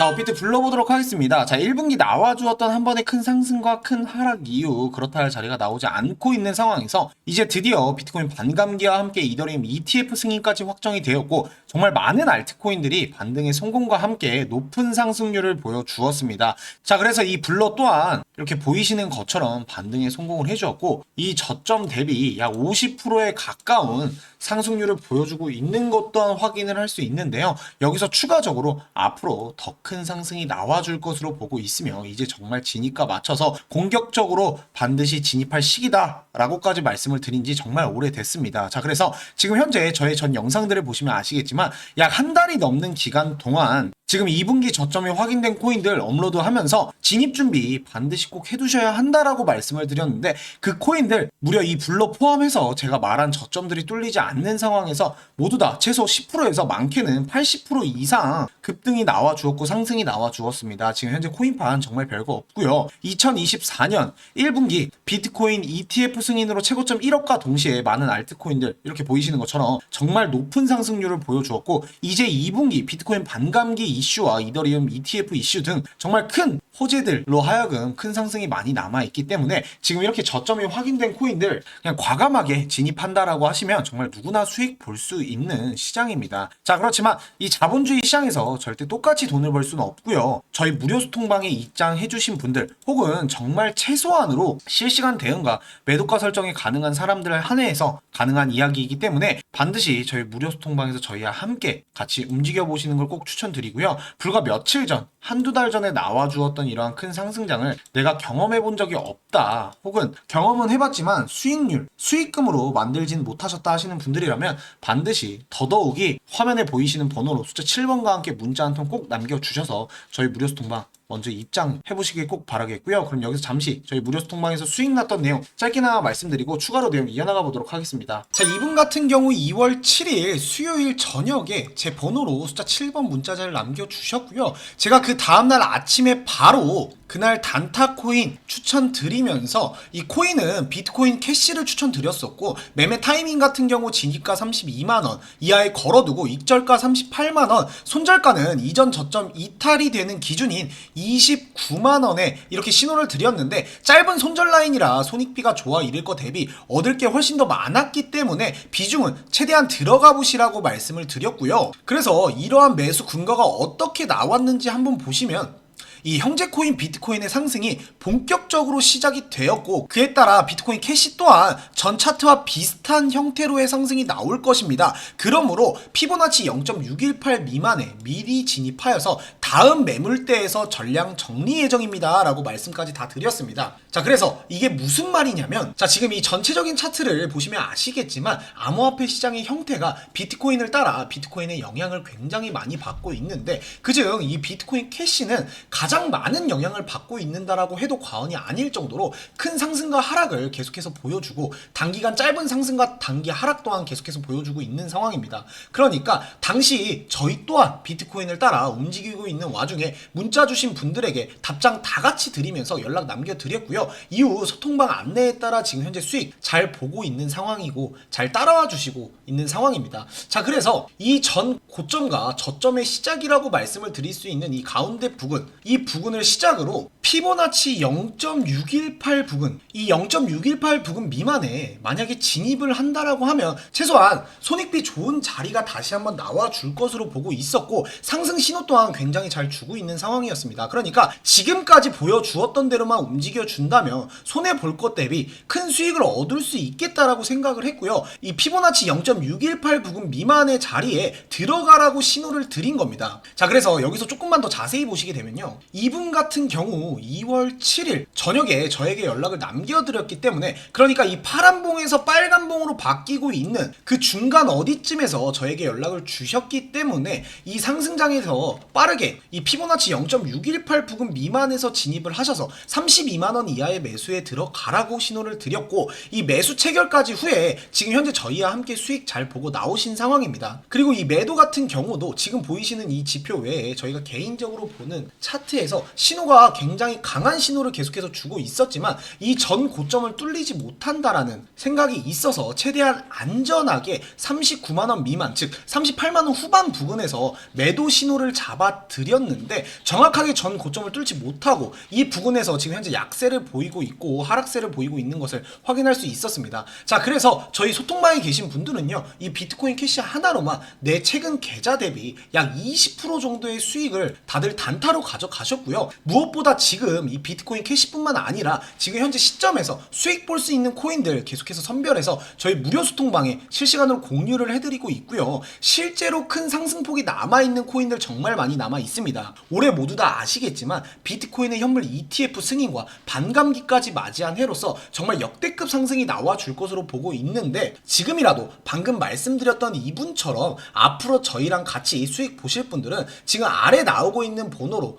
자, 업비트 불러보도록 하겠습니다. 자, 1분기 나와주었던 한 번의 큰 상승과 큰 하락 이후 그렇다 할 자리가 나오지 않고 있는 상황에서 이제 드디어 비트코인 반감기와 함께 이더리움 ETF 승인까지 확정이 되었고 정말 많은 알트코인들이 반등의 성공과 함께 높은 상승률을 보여주었습니다. 자, 그래서 이 블러 또한 이렇게 보이시는 것처럼 반등에 성공을 해주었고 이 저점 대비 약 50%에 가까운 상승률을 보여주고 있는 것 또한 확인을 할 수 있는데요. 여기서 추가적으로 앞으로 더큰 상승이 나와줄 것으로 보고 있으며 이제 정말 진입과 맞춰서 공격적으로 반드시 진입할 시기다라고까지 말씀을 드린 지 정말 오래됐습니다. 자, 그래서 지금 현재 저의 전 영상들을 보시면 아시겠지만 약 한 달이 넘는 기간 동안 지금 2분기 저점이 확인된 코인들 업로드하면서 진입 준비 반드시 꼭 해두셔야 한다라고 말씀을 드렸는데 그 코인들 무려 이 블러 포함해서 제가 말한 저점들이 뚫리지 않는 상황에서 모두 다 최소 10%에서 많게는 80% 이상 급등이 나와 주었고 상승이 나와 주었습니다. 지금 현재 코인판 정말 별거 없고요. 2024년 1분기 비트코인 ETF 승인으로 최고점 1억과 동시에 많은 알트코인들 이렇게 보이시는 것처럼 정말 높은 상승률을 보여주었고 이제 2분기 비트코인 반감기 이슈와 이더리움 ETF 이슈 등 정말 큰 호재들로 하여금 큰 상승이 많이 남아 있기 때문에 지금 이렇게 저점이 확인된 코인들 그냥 과감하게 진입한다라고 하시면 정말 누구나 수익 볼 수 있는 시장입니다. 자 그렇지만 이 자본주의 시장에서 절대 똑같이 돈을 벌 수는 없고요. 저희 무료 소통방에 입장해 주신 분들 혹은 정말 최소한으로 실시간 대응과 매도가 설정이 가능한 사람들을 한해해서 가능한 이야기이기 때문에 반드시 저희 무료 소통방에서 저희와 함께 같이 움직여 보시는 걸 꼭 추천드리고요. 불과 며칠 전 한두 달 전에 나와 주었던 이러한 큰 상승장을 내가 경험해 본 적이 없다. 혹은 경험은 해봤지만 수익률, 수익금으로 만들진 못하셨다 하시는 분들이라면 반드시 더더욱이 화면에 보이시는 번호로 숫자 7번과 함께 문자 한 통 꼭 남겨주셔서 저희 무료 소통방 먼저 입장해 보시길 꼭 바라겠고요. 그럼 여기서 잠시 저희 무료 소통방에서 수익 났던 내용 짧게나마 말씀드리고 추가로 내용 이어나가 보도록 하겠습니다. 자, 이분 같은 경우 2월 7일 수요일 저녁에 제 번호로 숫자 7번 문자자를 남겨 주셨고요. 제가 그 다음 날 아침에 바로 그날 단타 코인 추천드리면서 이 코인은 비트코인 캐시를 추천드렸었고 매매 타이밍 같은 경우 진입가 32만원 이하에 걸어두고 익절가 38만원 손절가는 이전 저점 이탈이 되는 기준인 29만 원에 이렇게 신호를 드렸는데 짧은 손절 라인이라 손익비가 좋아 이를 거 대비 얻을 게 훨씬 더 많았기 때문에 비중은 최대한 들어가 보시라고 말씀을 드렸고요 그래서 이러한 매수 근거가 어떻게 나왔는지 한번 보시면 이 형제 코인 비트코인의 상승이 본격적으로 시작이 되었고 그에 따라 비트코인 캐시 또한 전 차트와 비슷한 형태로의 상승이 나올 것입니다. 그러므로 피보나치 0.618 미만에 미리 진입하여서 다음 매물대에서 전량 정리 예정입니다. 라고 말씀까지 다 드렸습니다. 자, 그래서 이게 무슨 말이냐면 자, 지금 이 전체적인 차트를 보시면 아시겠지만 암호화폐 시장의 형태가 비트코인을 따라 비트코인의 영향을 굉장히 많이 받고 있는데 그중 이 비트코인 캐시는 가장 많은 영향을 받고 있는다라고 해도 과언이 아닐 정도로 큰 상승과 하락을 계속해서 보여주고 단기간 짧은 상승과 단기 하락 또한 계속해서 보여주고 있는 상황입니다. 그러니까 당시 저희 또한 비트코인을 따라 움직이고 있는 와중에 문자 주신 분들에게 답장 다 같이 드리면서 연락 남겨드렸고요. 이후 소통방 안내에 따라 지금 현재 수익 잘 보고 있는 상황이고 잘 따라와 주시고 있는 상황입니다. 자 그래서 이 전 고점과 저점의 시작이라고 말씀을 드릴 수 있는 이 가운데 부근 이 부근을 시작으로 피보나치 0.618 부근 이 0.618 부근 미만에 만약에 진입을 한다라고 하면 최소한 손익비 좋은 자리가 다시 한번 나와 줄 것으로 보고 있었고 상승 신호 또한 굉장히 잘 주고 있는 상황이었습니다. 그러니까 지금까지 보여주었던 대로만 움직여 준다면 손해 볼 것 대비 큰 수익을 얻을 수 있겠다라고 생각을 했고요. 이 피보나치 0.618 부근 미만의 자리에 들어가라고 신호를 드린 겁니다. 자, 그래서 여기서 조금만 더 자세히 보시게 되면요. 이분 같은 경우 2월 7일 저녁에 저에게 연락을 남겨드렸기 때문에 그러니까 이 파란 봉에서 빨간 봉으로 바뀌고 있는 그 중간 어디쯤에서 저에게 연락을 주셨기 때문에 이 상승장에서 빠르게 이 피보나치 0.618 부근 미만에서 진입을 하셔서 32만 원 이하의 매수에 들어가라고 신호를 드렸고 이 매수 체결까지 후에 지금 현재 저희와 함께 수익 잘 보고 나오신 상황입니다. 그리고 이 매도 같은 경우도 지금 보이시는 이 지표 외에 저희가 개인적으로 보는 차트에 상태에서 신호가 굉장히 강한 신호를 계속해서 주고 있었지만 이 전 고점을 뚫리지 못한다라는 생각이 있어서 최대한 안전하게 39만 원 미만 즉 38만 원 후반 부근에서 매도 신호를 잡아 드렸는데 정확하게 전 고점을 뚫지 못하고 이 부근에서 지금 현재 약세를 보이고 있고 하락세를 보이고 있는 것을 확인할 수 있었습니다. 자, 그래서 저희 소통방에 계신 분들은요. 이 비트코인 캐시 하나로만 내 최근 계좌 대비 약 20% 정도의 수익을 다들 단타로 가져가셨고요. 무엇보다 지금 이 비트코인 캐시뿐만 아니라 지금 현재 시점에서 수익 볼 수 있는 코인들 계속해서 선별해서 저희 무료 소통방에 실시간으로 공유를 해드리고 있고요. 실제로 큰 상승폭이 남아있는 코인들 정말 많이 남아 있습니다. 올해 모두 다 아시겠지만 비트코인의 현물 ETF 승인과 반감기까지 맞이한 해로서 정말 역대급 상승이 나와 줄 것으로 보고 있는데 지금이라도 방금 말씀드렸던 이분처럼 앞으로 저희랑 같이 수익 보실 분들은 지금 아래 나오고 있는 번호로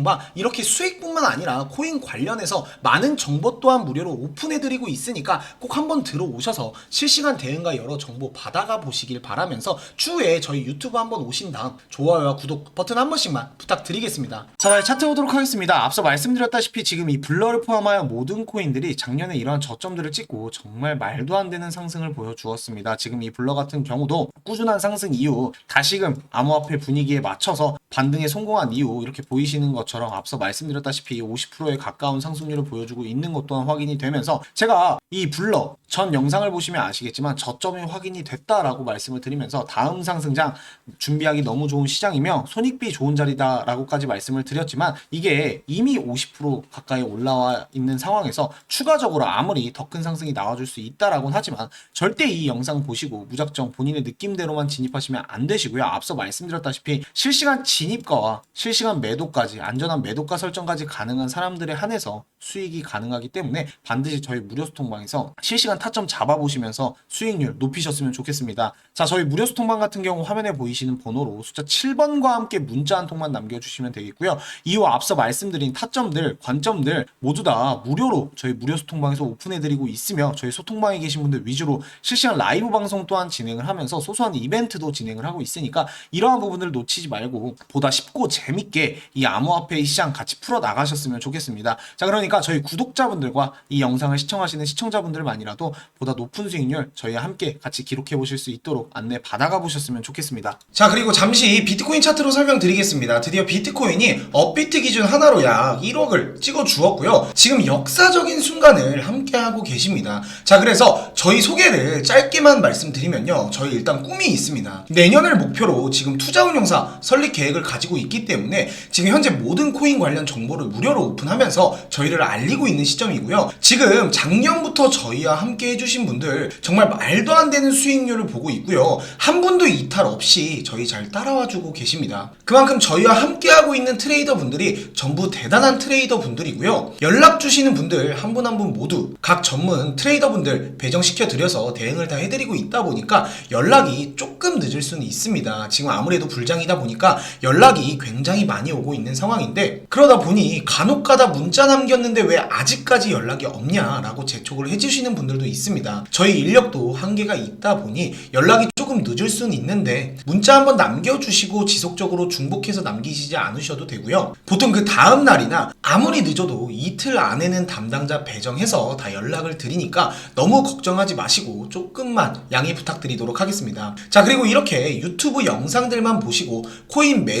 방 이렇게 수익뿐만 아니라 코인 관련해서 많은 정보 또한 무료로 오픈해드리고 있으니까 꼭 한번 들어오셔서 실시간 대응과 여러 정보 받아가 보시길 바라면서 추후에 저희 유튜브 한번 오신 다음 좋아요와 구독 버튼 한 번씩만 부탁드리겠습니다. 자, 차트 보도록 하겠습니다. 앞서 말씀드렸다시피 지금 이 블러를 포함하여 모든 코인들이 작년에 이러한 저점들을 찍고 정말 말도 안 되는 상승을 보여주었습니다. 지금 이 블러 같은 경우도 꾸준한 상승 이후 다시금 암호화폐 분위기에 맞춰서 반등에 성공한 이후 이렇게 보이시는 것처럼 앞서 말씀드렸다시피 50%에 가까운 상승률을 보여주고 있는 것 또한 확인이 되면서 제가 이 블러 전 영상을 보시면 아시겠지만 저점이 확인이 됐다라고 말씀을 드리면서 다음 상승장 준비하기 너무 좋은 시장이며 손익비 좋은 자리다라고까지 말씀을 드렸지만 이게 이미 50% 가까이 올라와 있는 상황에서 추가적으로 아무리 더 큰 상승이 나와줄 수 있다라고는 하지만 절대 이 영상 보시고 무작정 본인의 느낌대로만 진입하시면 안 되시고요. 앞서 말씀드렸다시피 실시간 진입가와 실시간 매도까지 안전한 매도가 설정까지 가능한 사람들에 한해서 수익이 가능하기 때문에 반드시 저희 무료 소통방에서 실시간 타점 잡아보시면서 수익률 높이셨으면 좋겠습니다. 자, 저희 무료 소통방 같은 경우 화면에 보이시는 번호로 숫자 7번과 함께 문자 한 통만 남겨주시면 되겠고요. 이후 앞서 말씀드린 타점들, 관점들 모두 다 무료로 저희 무료 소통방에서 오픈해드리고 있으며 저희 소통방에 계신 분들 위주로 실시간 라이브 방송 또한 진행을 하면서 소소한 이벤트도 진행을 하고 있으니까 이러한 부분을 놓치지 말고 보다 쉽고 재밌게 이 암호화폐 시장 같이 풀어 나가셨으면 좋겠습니다. 자, 그러니까 저희 구독자분들과 이 영상을 시청하시는 시청자분들만이라도 보다 높은 수익률 저희와 함께 같이 기록해 보실 수 있도록 안내 받아가 보셨으면 좋겠습니다. 자, 그리고 잠시 비트코인 차트로 설명드리겠습니다. 드디어 비트코인이 업비트 기준 하나로 약 1억을 찍어 주었고요. 지금 역사적인 순간을 함께 하고 계십니다. 자, 그래서 저희 소개를 짧게만 말씀드리면요. 저희 일단 꿈이 있습니다. 내년을 목표로 지금 투자운용사 설립 계획을 가지고 있기 때문에 지금 현재 모든 코인 관련 정보를 무료로 오픈하면서 저희를 알리고 있는 시점이고요. 지금 작년부터 저희와 함께 해주신 분들 정말 말도 안 되는 수익률을 보고 있고요. 한 분도 이탈 없이 저희 잘 따라와 주고 계십니다. 그만큼 저희와 함께하고 있는 트레이더 분들이 전부 대단한 트레이더 분들이고요. 연락 주시는 분들 한 분 한분 모두 각 전문 트레이더 분들 배정시켜 드려서 대응을 다 해드리고 있다 보니까 연락이 조금 늦을 수는 있습니다. 지금 아무래도 불장이다 보니까 연 락이 굉장히 많이 오고 있는 상황인데 그러다 보니 간혹 가다 문자 남겼는데 왜 아직까지 연락이 없냐라고 재촉을 해주시는 분들도 있습니다. 저희 인력도 한계가 있다 보니 연락이 조금 늦을 수는 있는데 문자 한번 남겨주시고 지속적으로 중복해서 남기시지 않으셔도 되고요. 보통 그 다음 날이나 아무리 늦어도 이틀 안에는 담당자 배정해서 다 연락을 드리니까 너무 걱정하지 마시고 조금만 양해 부탁드리도록 하겠습니다. 자 그리고 이렇게 유튜브 영상들만 보시고 코인 매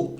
hope